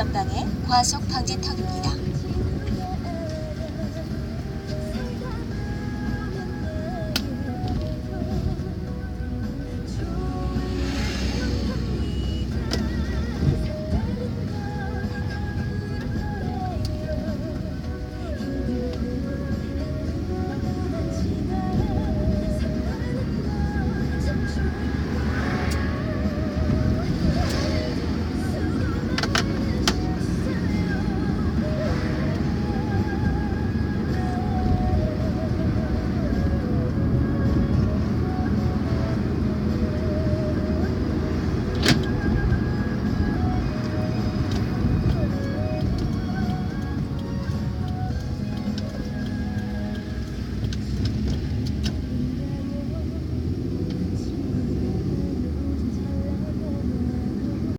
전방에 과속 방지턱입니다.